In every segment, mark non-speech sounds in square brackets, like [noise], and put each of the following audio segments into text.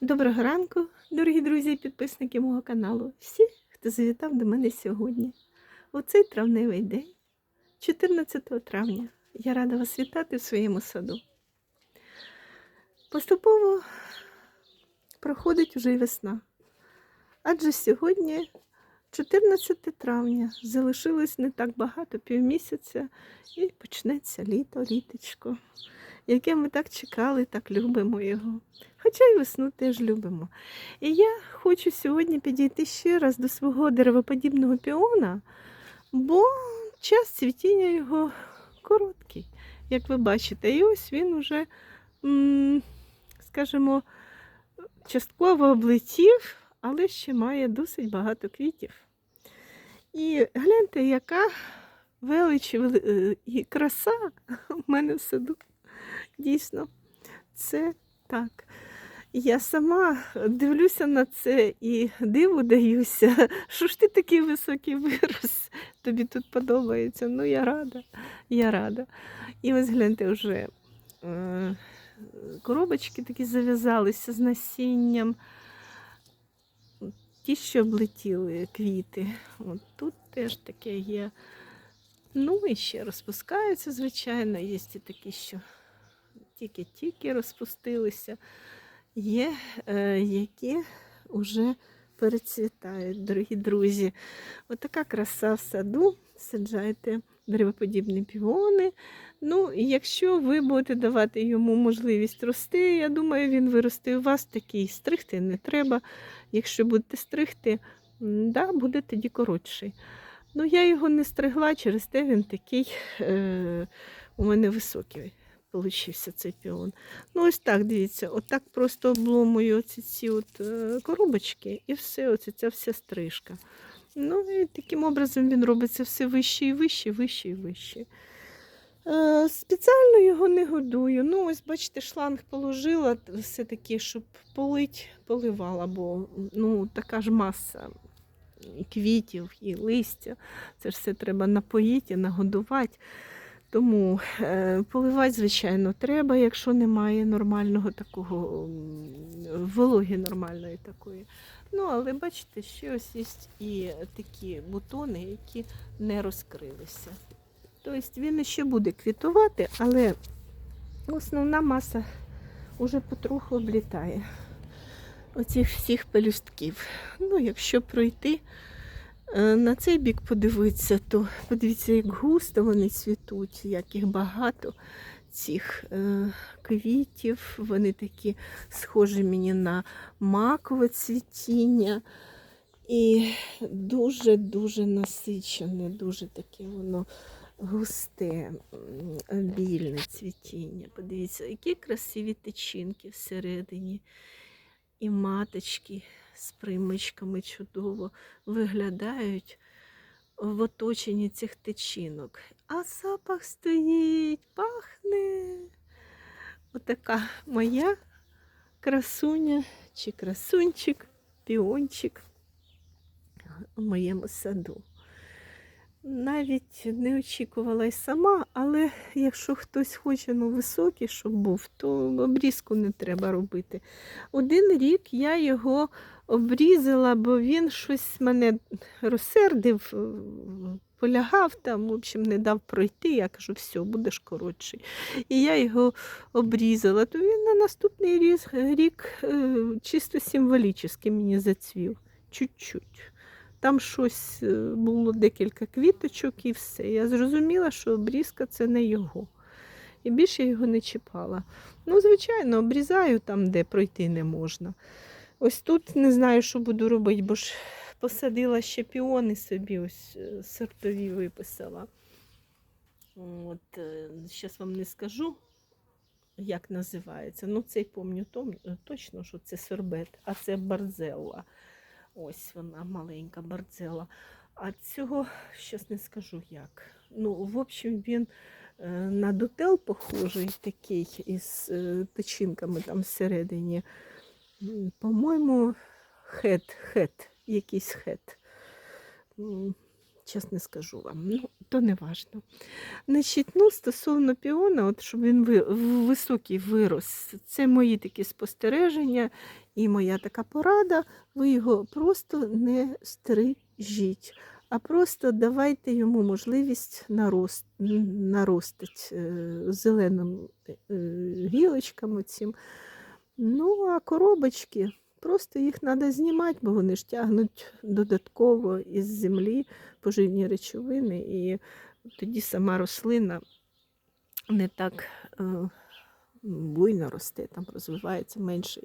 Доброго ранку, дорогі друзі і підписники мого каналу. Всі, хто завітав до мене сьогодні. У цей травневий день, 14 травня, я рада вас вітати в своєму саду. Поступово проходить уже й весна. Адже сьогодні, 14 травня, залишилось не так багато, півмісяця, і почнеться літо, літочко, яке ми так чекали, так любимо його. Хоча й весну теж любимо. І я хочу сьогодні підійти ще раз до свого деревоподібного піона, бо час цвітіння його короткий, як ви бачите. І ось він уже, скажімо, частково облетів, але ще має досить багато квітів. І гляньте, яка велич е, і краса [laughs] в мене в саду. Дійсно, це так. Я сама дивлюся на це і диву даюся. [laughs] Що ж ти такий високий вирос? Тобі тут подобається. Ну, я рада, я рада. І ось гляньте вже е, коробочки такі зав'язалися з насінням. Ті, що облетіли квіти. От тут теж таке є. Ну і ще розпускаються, звичайно, є і такі, що тільки-тільки розпустилися. Є, е, які вже перецвітають, дорогі друзі. Отака краса в саду. Саджайте деревоподібні піони. Ну, і якщо ви будете давати йому можливість рости, я думаю, він виросте у вас такий. Стригти не треба. Якщо будете стригти, да, буде тоді коротший. Ну, я його не стригла, через те він такий е, у мене високий получився цей піон. Ну, ось так, дивіться, отак просто обломую оці ці от е, коробочки і все, оце ця вся стрижка. Ну і таким образом він робиться все вище і вище, вище і вище. Е, спеціально його не годую. Ну, ось, бачите, шланг положила все-таки, щоб полить, поливала, бо ну, така ж маса і квітів і листя. Це ж все треба напоїти, нагодувати. Тому е, поливати, звичайно, треба, якщо немає нормального такого вологи нормальної такої. Ну, але бачите, ще ось є і такі бутони, які не розкрилися. Тобто він ще буде квітувати, але основна маса вже потроху облітає. Оцих всіх пелюстків. Ну, якщо пройти на цей бік подивитися, то подивіться, як густо вони цвітуть, як їх багато цих е, квітів. Вони такі схожі мені на макове цвітіння. І дуже-дуже насичене, дуже таке воно густе, більне цвітіння. Подивіться, які красиві тичинки всередині. І маточки з примичками чудово виглядають в оточенні цих тичинок. А запах стоїть, пахне. Отака моя красуня чи красунчик, піончик у моєму саду. Навіть не очікувала й сама, але якщо хтось хоче ну, високий, щоб був, то обрізку не треба робити. Один рік я його обрізала, бо він щось мене розсердив, е, полягав там, в общем, не дав пройти. Я кажу, все, будеш коротший. І я його обрізала, то він на наступний рік е, чисто символічно мені зацвів. Чуть-чуть. Там щось е, було декілька квіточок і все. Я зрозуміла, що обрізка це не його. І більше його не чіпала. Ну, звичайно, обрізаю там, де пройти не можна. Ось тут не знаю, що буду робити, бо ж посадила ще піони собі, ось е, сортові виписала. От, зараз вам не скажу, як називається. Ну, цей пам'ятаю точно, що це сорбет, а це барзелла. Ось вона маленька барзела. А цього щас не скажу як. Ну, в общем, він е, на дотел похожий такий із е, печінками там всередині. По-моєму, хет, хет, якийсь хет. Чесно скажу вам. Ну, то не важно. Значить, ну, стосовно піона, от щоб він ви, високий вирос, це мої такі спостереження і моя така порада. Ви його просто не стрижіть, а просто давайте йому можливість нарост, наростить е, зеленим е, гілочками цим. Ну, а коробочки, просто їх треба знімати, бо вони ж тягнуть додатково із землі поживні речовини, і тоді сама рослина не так е, буйно росте, там розвивається менше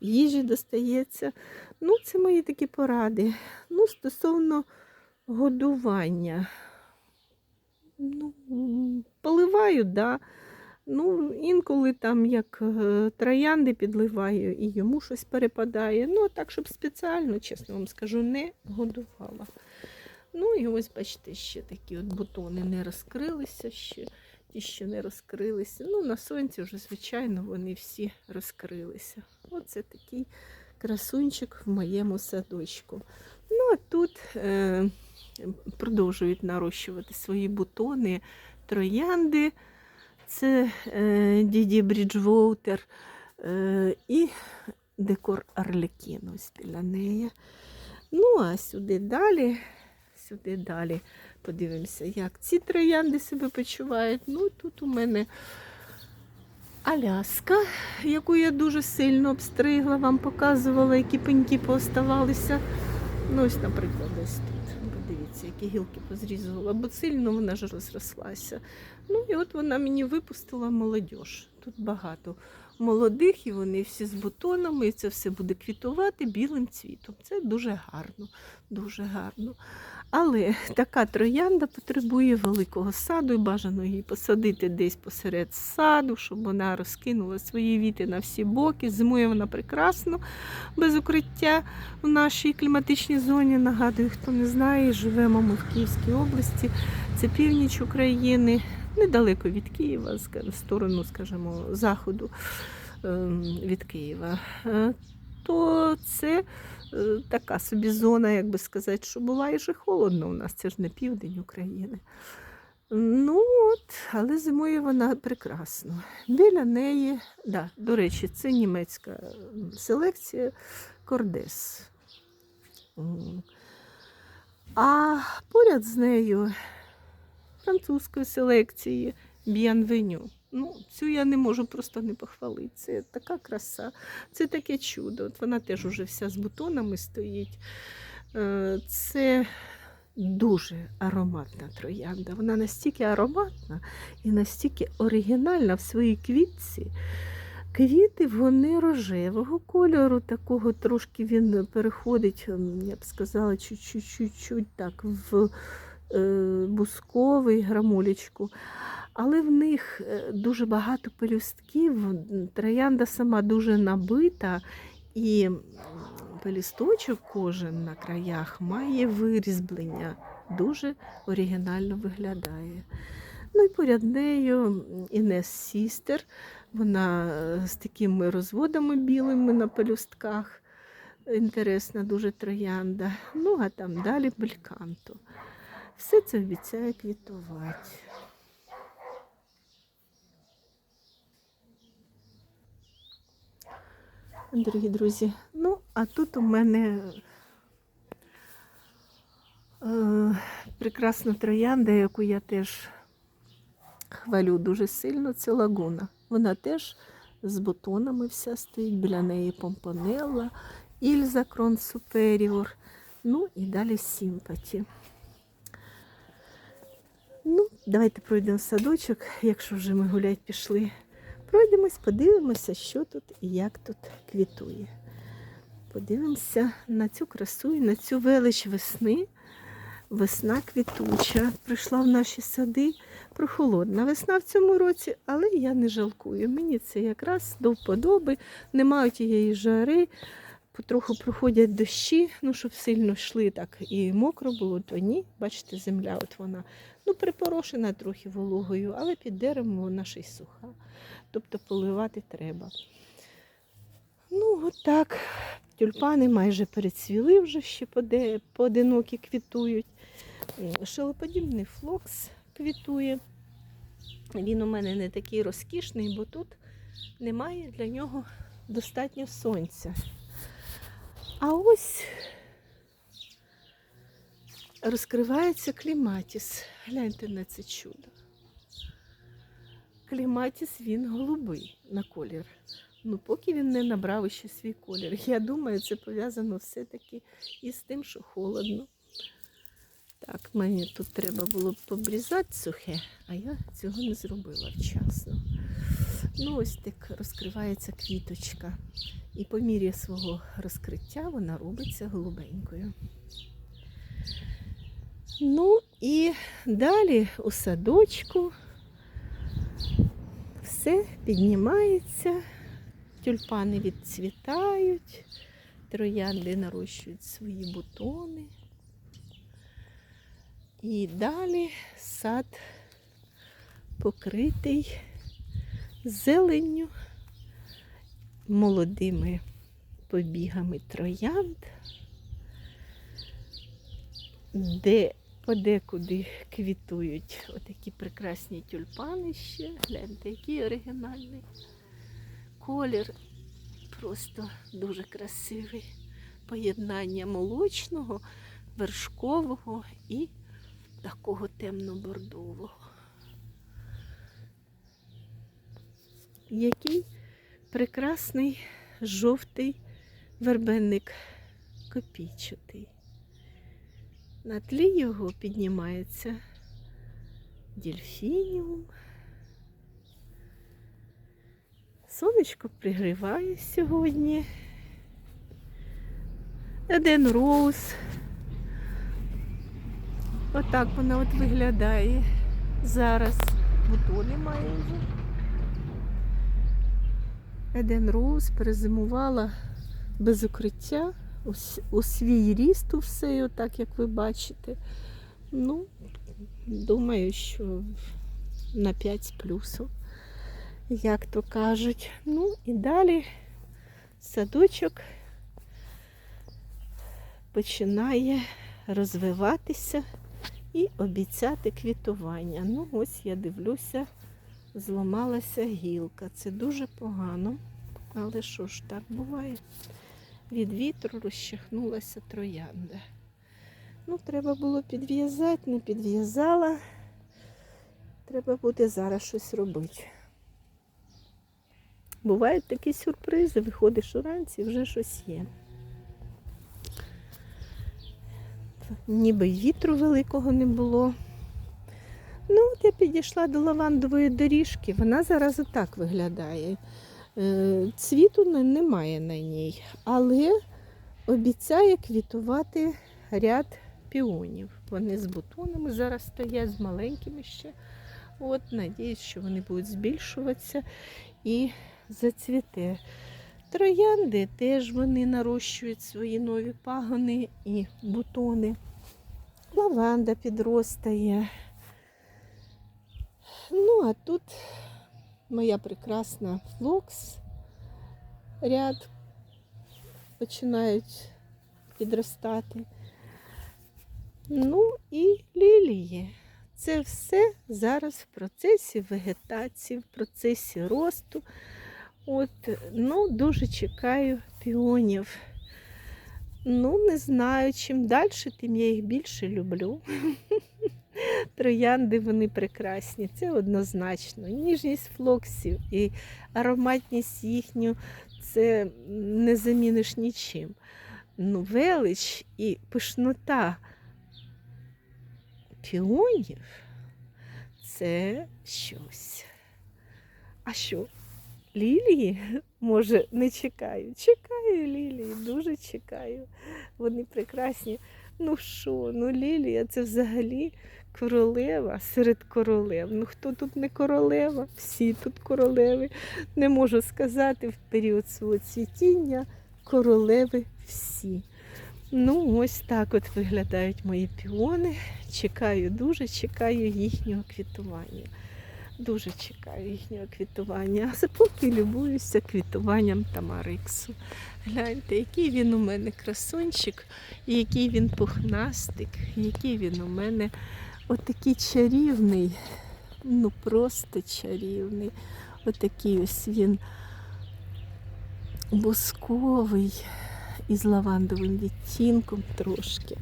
їжі достається. Ну, це мої такі поради. Ну, стосовно годування. Ну, поливаю, да. Ну, інколи там як е, троянди підливаю і йому щось перепадає. Ну, так, щоб спеціально, чесно вам скажу, не годувала. Ну і ось, бачите, ще такі от бутони не розкрилися ще. Ті, що не розкрилися. Ну, на сонці вже, звичайно, вони всі розкрилися. Оце такий красунчик в моєму садочку. Ну, а тут е, продовжують нарощувати свої бутони, троянди. Це е, Діді Бріджвоутер е, і декор Арлекін ось біля неї. Ну, а сюди далі, сюди далі подивимося, як ці троянди себе почувають. Ну, тут у мене Аляска, яку я дуже сильно обстригла, вам показувала, які пеньки пооставалися. Ну, ось, наприклад, ось тут. Подивіться, які гілки позрізувала, бо сильно вона ж розрослася. Ну і от вона мені випустила молодіж. Тут багато молодих, і вони всі з бутонами, і це все буде квітувати білим цвітом. Це дуже гарно, дуже гарно. Але така троянда потребує великого саду, і бажано її посадити десь посеред саду, щоб вона розкинула свої віти на всі боки. Зимує вона прекрасно, без укриття в нашій кліматичній зоні. Нагадую, хто не знає, живемо ми в Київській області, це північ України, недалеко від Києва, в сторону, скажімо, заходу ем, від Києва. Е, То це е, така собі зона, як би сказати, що буває ж холодно у нас, це ж не південь України. Ну от, але зимує вона прекрасно. Біля неї, да, до речі, це німецька селекція Кордес. А поряд з нею французької селекції Bienvenue. Ну, цю я не можу просто не похвалити. Це така краса, це таке чудо. От вона теж уже вся з бутонами стоїть. Е, Це дуже ароматна троянда. Вона настільки ароматна і настільки оригінальна в своїй квітці. Квіти вони рожевого кольору, такого трошки він переходить, я б сказала, чуть-чуть так в бусковий грамулечку. Але в них е, дуже багато пелюстків. Троянда сама дуже набита, і м, пелюсточок кожен на краях має вирізблення. Дуже оригінально виглядає. Ну і поряд нею Інес Сістер. Вона е, з такими розводами білими на пелюстках. Інтересна дуже троянда. Ну, а там далі бельканто. Все це обіцяє квітувати. Дорогі друзі, ну, а тут у мене е, прекрасна троянда, яку я теж хвалю дуже сильно, це лагуна. Вона теж з бутонами вся стоїть, біля неї помпонелла, Ільза Крон Суперіор, ну і далі Сімпаті. Давайте пройдемо в садочок, якщо вже ми гулять пішли. Пройдемось, подивимося, що тут і як тут квітує. Подивимося на цю красу і на цю велич весни. Весна квітуча прийшла в наші сади. Прохолодна весна в цьому році, але я не жалкую. Мені це якраз до вподоби. Немає тієї жари, потроху проходять дощі, ну щоб сильно йшли так і мокро було, то ні. Бачите, земля, от вона ну, припорошена трохи вологою, але під деревом вона ще й суха. Тобто поливати треба. Ну, от так. Тюльпани майже перецвіли вже ще поодинокі квітують. М, Шилоподібний флокс квітує. Він у мене не такий розкішний, бо тут немає для нього достатньо сонця. А ось розкривається кліматіс. Гляньте на це чудо. Кліматіс він голубий на колір. Ну, поки він не набрав ще свій колір. Я думаю, це пов'язано все-таки із тим, що холодно. Так, мені тут треба було б побрізати сухе, а я цього не зробила вчасно. Ну, ось так розкривається квіточка. І по мірі свого розкриття вона робиться голубенькою. Ну і далі у садочку все піднімається, тюльпани відцвітають, троянди нарощують свої бутони. І далі сад покритий зеленню, молодими побігами троянд, де подекуди квітують отакі прекрасні тюльпани ще. Гляньте, який оригінальний колір. Просто дуже красивий. Поєднання молочного, вершкового і такого темно-бордового. Який прекрасний жовтий вербенник копійчатий. На тлі його піднімається дельфініум. Сонечко пригріває сьогодні. Еден роуз. Отак вона от виглядає зараз. Бутони має вже. Еден Роуз перезимувала без укриття у, свій ріст у все, отак як ви бачите. Ну, думаю, що на 5 з плюсом, як то кажуть. Ну і далі садочок починає розвиватися і обіцяти квітування. Ну, ось я дивлюся, зламалася гілка. Це дуже погано. Але що ж так буває? Від вітру розчахнулася троянда. Ну, треба було підв'язати, не підв'язала. Треба буде зараз щось робити. Бувають такі сюрпризи, виходиш уранці, вже щось є. Ніби вітру великого не було. Ну, от я підійшла до лавандової доріжки, вона зараз отак виглядає. Е, Цвіту немає на ній, але обіцяє квітувати ряд піонів. Вони з бутонами зараз стоять, з маленькими ще. От, надіюсь, що вони будуть збільшуватися і зацвіте. Троянди теж вони нарощують свої нові пагони і бутони. Лаванда підростає. Ну, а тут моя прекрасна флокс. Ряд починають підростати. Ну і лілії. Це все зараз в процесі вегетації, в процесі росту. От, ну, дуже чекаю піонів. Ну, не знаю, чим далі, тим я їх більше люблю. [laughs] Троянди вони прекрасні, це однозначно. Ніжність флоксів і ароматність їхню це не заміниш нічим. Ну, велич і пишнота піонів це щось. А що? Лілії, може, не чекаю. Чекаю лілії, дуже чекаю. Вони прекрасні. Ну що, ну лілія це взагалі королева серед королев. Ну хто тут не королева? Всі тут королеви. Не можу сказати в період свого цвітіння королеви всі. Ну, ось так от виглядають мої піони. Чекаю дуже, чекаю їхнього квітування. Дуже чекаю їхнього квітування. А поки любуюся квітуванням Тамариксу. Гляньте, який він у мене красунчик, який він пухнастик, який він у мене отакий чарівний, ну просто чарівний. Отакий ось він бусковий із лавандовим відтінком трошки.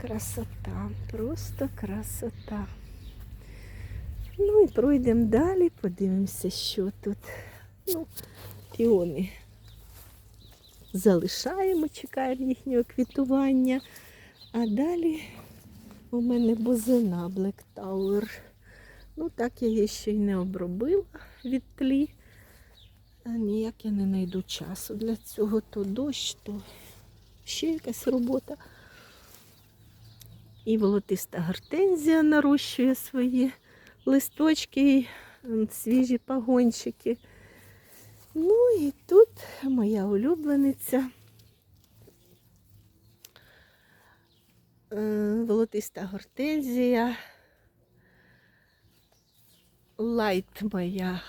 Красота, просто красота. Ну і пройдемо далі, подивимося, що тут. Ну, піони залишаємо, чекаємо їхнього квітування. А далі у мене бузина Black Tower. Ну, так я її ще й не обробила від тлі. Ніяк я не знайду часу для цього. То дощ, то ще якась робота. І волотиста гортензія нарощує свої листочки, і свіжі пагончики. Ну і тут моя улюблениця. Волотиста гортензія. Лайт моя.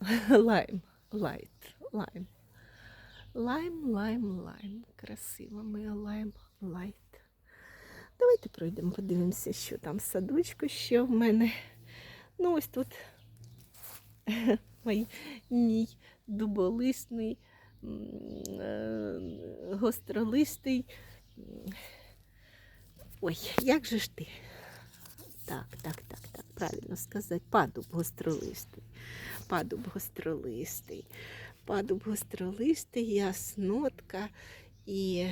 [laughs] Лайм. Лайт. Лайм. Лайм, лайм, лайм. Красива моя лайм, лайт. Давайте пройдемо, подивимося, що там садочку ще в мене. Ну, ось тут [laughs] мій, мій дуболисний, е, гостролистий. Ой, як же ж ти? Так, так, так, так, правильно сказати. Падуб гостролистий. Падуб гостролистий. Падуб гостролистий, яснотка. І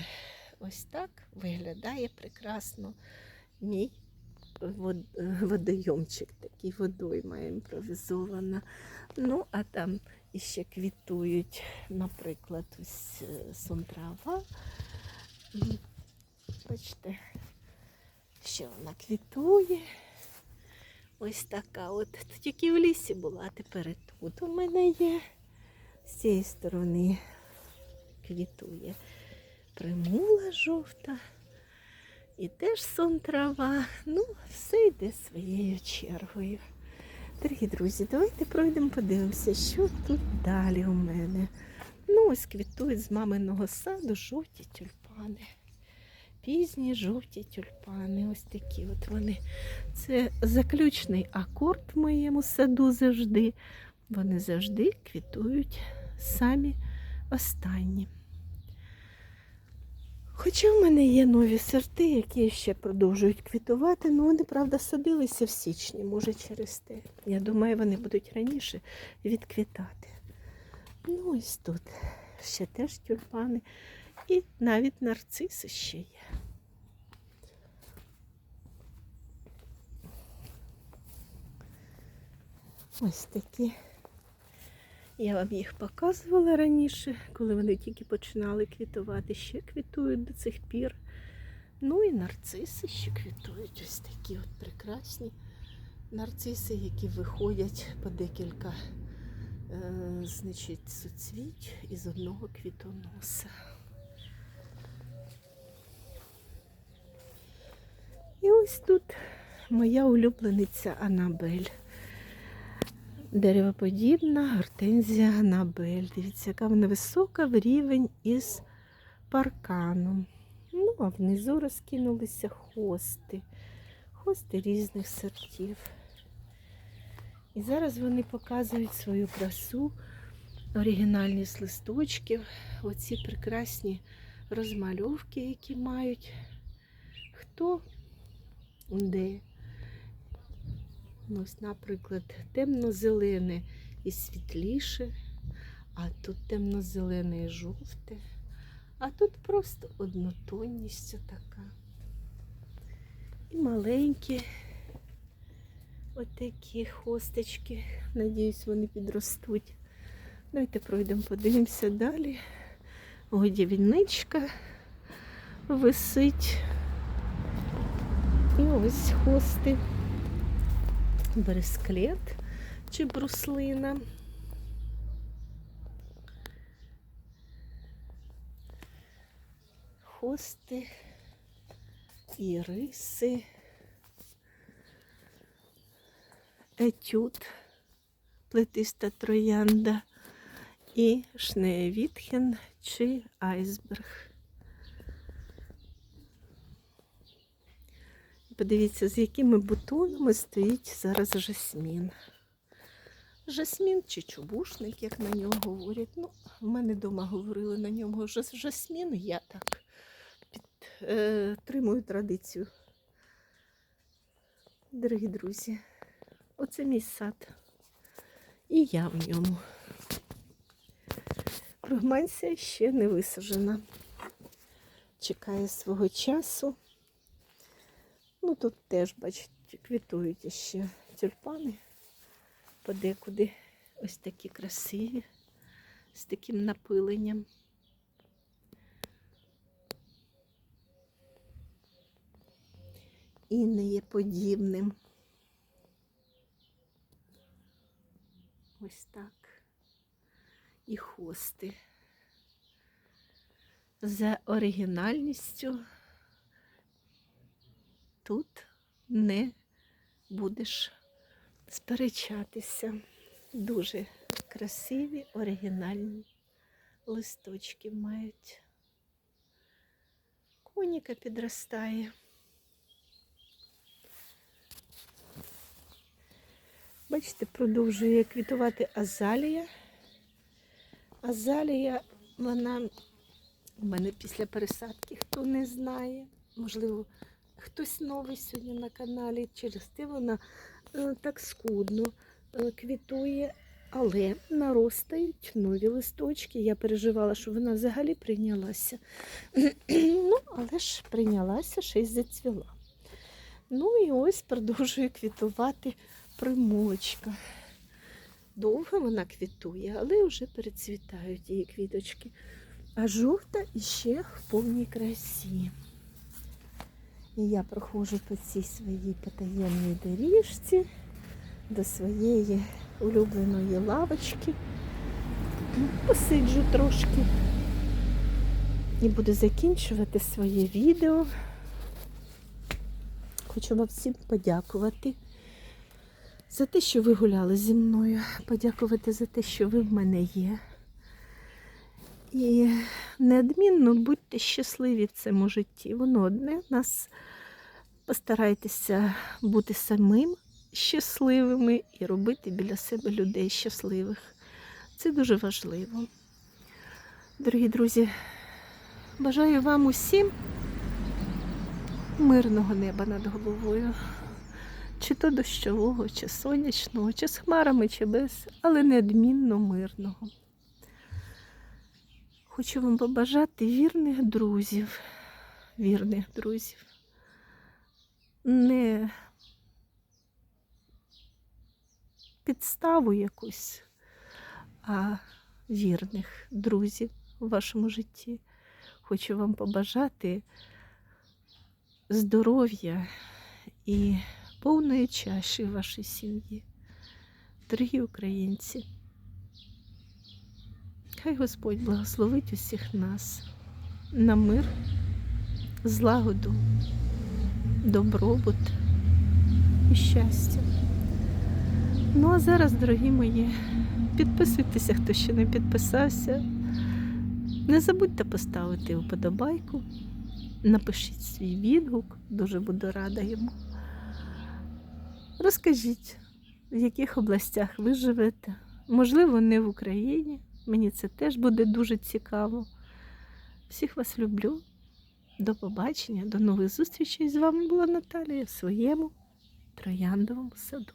ось так виглядає прекрасно мій вод- водойомчик, такий водойма імпровізована. Ну, а там іще квітують, наприклад, ось е, сонтрава. Бачите, ще вона квітує. Ось така от. Тільки в лісі була, а тепер тут у мене є. З цієї сторони квітує примула жовта. І теж сон трава. Ну, все йде своєю чергою. Дорогі друзі, давайте пройдемо, подивимося, що тут далі у мене. Ну, ось квітують з маминого саду жовті тюльпани. Пізні жовті тюльпани. Ось такі от вони. Це заключний акорд в моєму саду завжди. Вони завжди квітують самі останні. Хоча в мене є нові сорти, які ще продовжують квітувати, але вони, правда, садилися в січні, може через те. Я думаю, вони будуть раніше відквітати. Ну, ось тут ще теж тюльпани. І навіть нарциси ще є. Ось такі. Я вам їх показувала раніше, коли вони тільки починали квітувати, ще квітують до цих пір. Ну і нарциси ще квітують. Ось такі от прекрасні нарциси, які виходять по декілька е, значить, суцвіть із одного квітоноса. І ось тут моя улюблениця Анабель. Деревоподібна гортензія Анабель. Дивіться, яка вона висока в рівень із парканом. Ну, а внизу розкинулися хости. Хости різних сортів. І зараз вони показують свою красу, оригінальні з листочків, оці прекрасні розмальовки, які мають хто де. Ось, наприклад, темно-зелене і світліше, а тут темно-зелене і жовте, а тут просто однотонність така. І маленькі отакі хосточки. Надіюсь, вони підростуть. Давайте пройдемо, подивимося далі. Годівничка висить. І ось хости бересклет чи бруслина. Хости, іриси, етюд, плетиста троянда і шнеєвітхен чи айсберг. Подивіться, з якими бутонами стоїть зараз жасмін. Жасмін чи чубушник, як на нього говорять. Ну, в мене вдома говорили на ньому жас- жасмін, я так підтримую традицію. Дорогі друзі, оце мій сад. І я в ньому. Фрагманція ще не висаджена. Чекає свого часу. Ну, тут теж, бачите, квітують ще тюльпани подекуди. Ось такі красиві, з таким напиленням. І не є подібним. Ось так. І хости. За оригінальністю тут не будеш сперечатися. Дуже красиві, оригінальні листочки мають. Коніка підростає. Бачите, продовжує квітувати азалія. Азалія, вона у мене після пересадки, хто не знає, можливо, хтось новий сьогодні на каналі, через те вона е, так скудно е, квітує, але наростають нові листочки. Я переживала, що вона взагалі прийнялася. [clears throat] ну, але ж прийнялася, й зацвіла. Ну і ось продовжує квітувати примулочка. Довго вона квітує, але вже перецвітають її квіточки. А жовта іще в повній красі. І я проходжу по цій своїй потаємній доріжці до своєї улюбленої лавочки. Посиджу трошки і буду закінчувати своє відео. Хочу вам всім подякувати за те, що ви гуляли зі мною, подякувати за те, що ви в мене є. І неодмінно будьте щасливі в цьому житті. Воно одне нас постарайтеся бути самим щасливими і робити біля себе людей щасливих. Це дуже важливо. Дорогі друзі, бажаю вам усім мирного неба над головою. Чи то дощового, чи сонячного, чи з хмарами, чи без, але неодмінно мирного. Хочу вам побажати вірних друзів, вірних друзів. Не підставу якусь, а вірних друзів у вашому житті. Хочу вам побажати здоров'я і повної чаші в вашій сім'ї. Дорогі українці, хай Господь благословить усіх нас на мир, злагоду, добробут і щастя. Ну а зараз, дорогі мої, підписуйтеся, хто ще не підписався. Не забудьте поставити вподобайку, напишіть свій відгук, дуже буду рада йому. Розкажіть, в яких областях ви живете. Можливо, не в Україні. Мені це теж буде дуже цікаво. Всіх вас люблю. До побачення, до нових зустрічей. З вами була Наталія в своєму трояндовому саду.